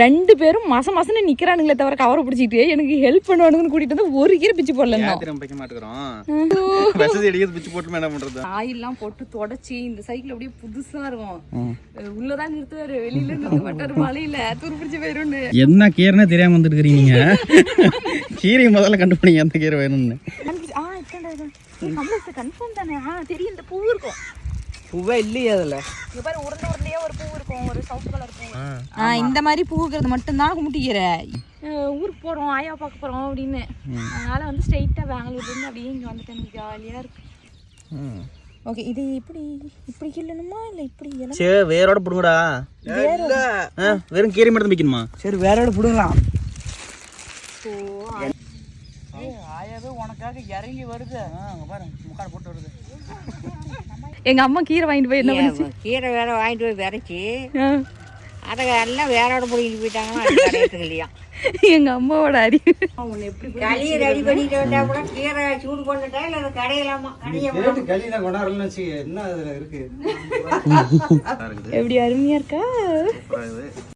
ரெண்டு பேரும் மாசம் மாசம் நிக்கிறானுங்களே தவிர கவரை பிடிச்சிட்டு எனக்கு ஹெல்ப் பண்ணுவானுங்கன்னு கூட்டிட்டு வந்து ஒரு கீரை பிச்சு அடிக்கிறது பிச்சு போட்டு தொடச்சி இந்த சைக்கிள் அப்படியே புதுசா இருக்கும். உள்ளதான் நிறுத்துவாரு வெளியில நிறுத்த மாட்டாரு மழையில துரு பிடிச்சி போயிரும்னு. என்ன கீரைனே தெரியாம வந்துருக்கீங்க கீரை முதல்ல கண்டுபிடிங்க எந்த கீரை வேணும்னு. கன்ஃபார்ம் தானே? தெரியும் இந்த பூ இருக்கும். பூவே இல்லையே அதில். இங்க பாரு உருண்டை உருண்டையா ஒரு பூ இருக்கும். ஒரு சவுத் கலர் பூ. ஆ. இந்த மாதிரி பூ இருக்கிறது மட்டும்தான் கும்பிட்டிக்கிற ஊருக்கு போறோம் ஆயா பார்க்க போறோம் அப்படின்னு. அதனால வந்து ஸ்ட்ரெயிட்டா பெங்களூர்ல இருந்து அப்படியே இங்க வந்துட்டேன். எனக்கு ஜாலியா இருக்கு. ஓகே இது இப்படி இப்படி இல்லணுமா இல்ல இப்படி இலை- சே வேரோட பிடுங்கடா. ஆ, வெறும் கீரை மட்டும் வைக்கணுமா? சரி வேற இடம் பிடுங்கலாம் ஆயாவே உனக்காக இறங்கி வருது. அங்கே பாரு முக்காடு போட்டு வருது. எங்க அம்மா கீரை வாங்கிட்டு போய் என்ன பண்ணுச்சு? கீரை வேற வாங்கிட்டு போய் விரைச்சி. அதை எல்லாம் வேறோட பிடிக்கிட்டு போயிட்டாங்கன்னா இல்லையா எங்க அம்மாவோட அறிவு. களியை ரெடி பண்ணிட்டு வந்தா கூட கீரை சூடு பண்ணிட்டா இல்லை அதை கடையலாமா? கடைய களியில் கொண்டாடலன்னு வச்சு என்ன அதில் இருக்கு? எப்படி அருமையா இருக்கா?